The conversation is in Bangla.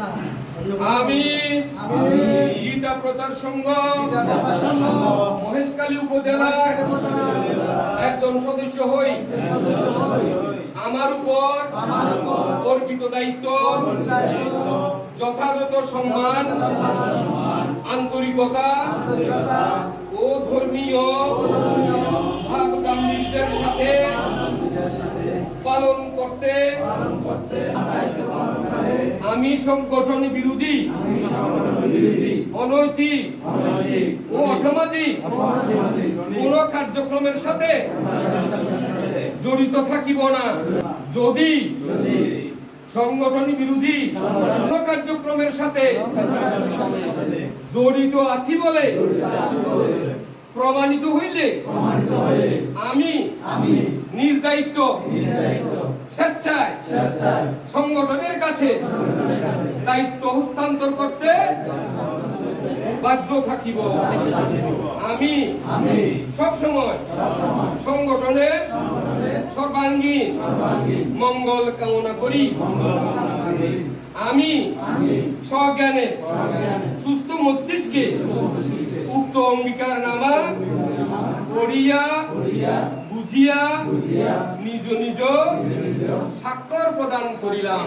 না। আমি গীতা প্রচার সংঘ মহেশখালী উপজেলার একজন সদস্য হই। আমার উপর অর্পিত দায়িত্ব যথাযথ সম্মান আন্তরিকতা, ও ধর্মীয় পালন করতে আমি সংগঠন বিরোধী অনৈতিক ও অসামাজিক কোন কার্যক্রমের সাথে জড়িত থাকিব না। যদি সংগঠন বিরোধী কোন কার্যক্রমের সাথে সাথে জড়িত আছি বলে প্রমাণিত হইলে আমি আমি নিজ দায়িত্ব। নিজ দায়িত্ব। স্বেচ্ছায়। সংগঠনের কাছে। দায়িত্ব হস্তান্তর করতে বাধ্য থাকিব। আমি আমি সব সময় সবসময় সংগঠনের সর্বাঙ্গীন মঙ্গল কামনা করি। আমি স্বজ্ঞানে সজ্ঞানে সুস্থ মস্তিষ্কে উক্ত অঙ্গীকার নামা করিয়া বুঝিয়া নিজ নিজ স্বাক্ষর প্রদান করিলাম।